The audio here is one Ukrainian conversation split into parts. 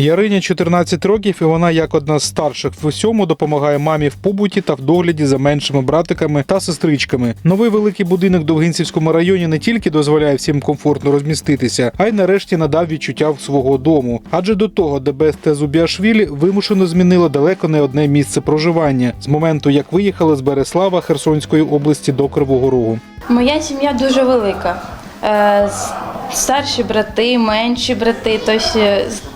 Ярині 14 років, і вона, як одна з старших в усьому, допомагає мамі в побуті та в догляді за меншими братиками та сестричками. Новий великий будинок в Довгинцівському районі не тільки дозволяє всім комфортно розміститися, а й нарешті надав відчуття свого дому. Адже до того ДБСТ Зубіашвілі вимушено змінило далеко не одне місце проживання з моменту, як виїхали з Береслава Херсонської області до Кривого Рогу. Моя сім'я дуже велика. Е, Старші брати, менші брати, тобто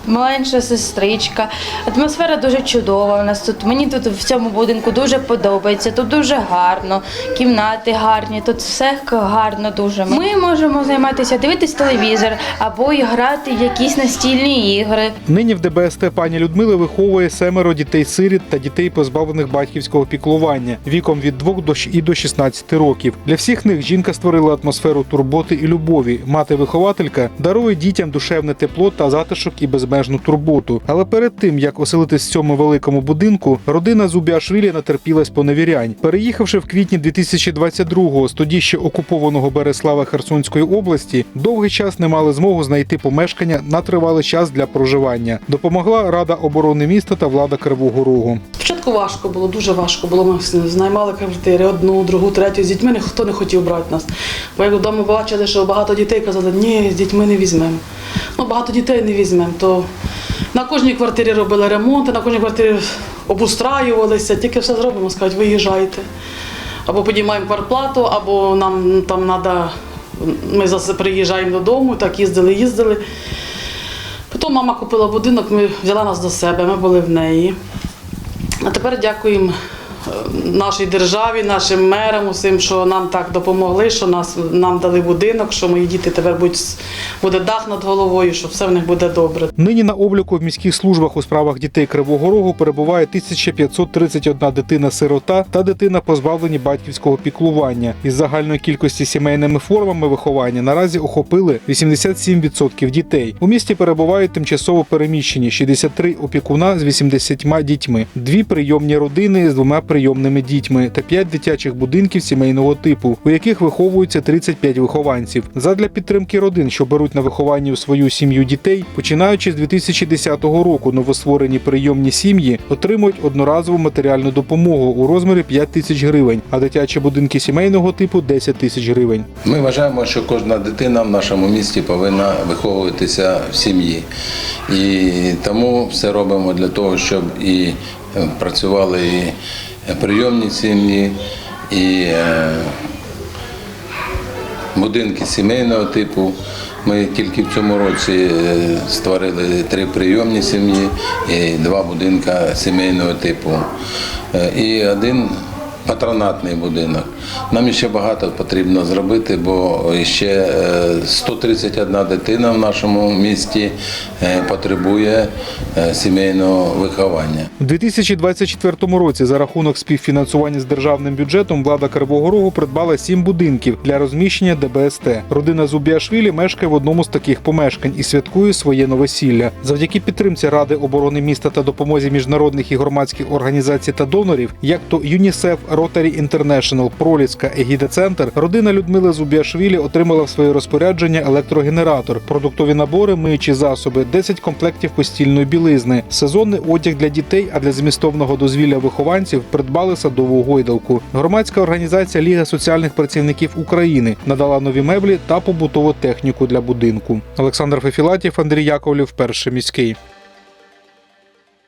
менша сестричка. Атмосфера дуже чудова. У нас тут мені тут в цьому будинку дуже подобається. Тут дуже гарно, кімнати гарні, тут все гарно дуже. Ми можемо займатися, дивитись телевізор або грати якісь настільні ігри. Нині в ДБСТ пані Людмили виховує семеро дітей-сиріт та дітей, позбавлених батьківського піклування віком від 2 до щ- і до 16 років. Для всіх них жінка створила атмосферу турботи і любові. Мати-вихователька дарує дітям душевне тепло та затишок і безмежну турботу. Але перед тим як оселитись в цьому великому будинку, родина Зубіашвілі натерпілась поневірянь. Переїхавши в квітні 2022-го з тоді ще окупованого Береслава Херсонської області, довгий час не мали змогу знайти помешкання на тривалий час для проживання. Допомогла Рада оборони міста та влада Кривого Рогу. Спочатку важко було, дуже важко було. Ми знаймали квартири, одну, другу, третю. З дітьми ніхто не хотів брати нас. Бо як вдома бачили, що багато дітей казали, ні, з дітьми не візьмемо. Ну, багато дітей не візьмемо. То на кожній квартирі робили ремонти, на кожній квартирі обустраювалися, тільки все зробимо, скажуть, виїжджайте. Або підіймаємо квартплату, або нам там треба, ми приїжджаємо додому, так їздили, їздили. Потім мама купила будинок, ми взяла нас до себе, ми були в неї. А тепер дякуємо нашій державі, нашим мерам, усім, що нам так допомогли, що нас, нам дали будинок, що мої діти тепер будуть, буде дах над головою, що все в них буде добре. Нині на обліку в міських службах у справах дітей Кривого Рогу перебуває 1531 дитина-сирота та дитина позбавлені батьківського піклування. Із загальної кількості сімейними формами виховання наразі охопили 87% дітей. У місті перебувають тимчасово переміщені 63 опікуна з 80 дітьми, дві прийомні родини з двома прийомними дітьми та 5 дитячих будинків сімейного типу, у яких виховуються 35 вихованців. Задля підтримки родин, що беруть на виховання у свою сім'ю дітей, починаючи з 2010 року новостворені прийомні сім'ї отримують одноразову матеріальну допомогу у розмірі 5 тисяч гривень, а дитячі будинки сімейного типу 10 тисяч гривень. Ми вважаємо, що кожна дитина в нашому місті повинна виховуватися в сім'ї. І тому все робимо для того, щоб і е, працювали прийомні сім'ї, і е, будинки сімейного типу. Ми тільки в цьому році е, створили три прийомні сім'ї і два будинки сімейного типу. Е, І один патронатний будинок. Нам ще багато потрібно зробити, бо ще е, 131 дитина в нашому місті е, потребує е, сімейного виховання. У 2024 році за рахунок співфінансування з державним бюджетом влада Кривого Рогу придбала сім будинків для розміщення ДБСТ. Родина Зубіашвілі мешкає в одному з таких помешкань і святкує своє новосілля. Завдяки підтримці Ради оборони міста та допомозі міжнародних і громадських організацій та донорів, як то ЮНІСЕФ, Rotary International, Проліцька, Егіда Центр, родина Людмили Зубіашвілі отримала в своє розпорядження електрогенератор, продуктові набори, миючі засоби, 10 комплектів постільної білизни, сезонний одяг для дітей, а для змістовного дозвілля вихованців придбали садову гойдалку. Громадська організація Ліга соціальних працівників України надала нові меблі та побутову техніку для будинку. Олександр Фефілатів, Андрій Яковлів, перший міський.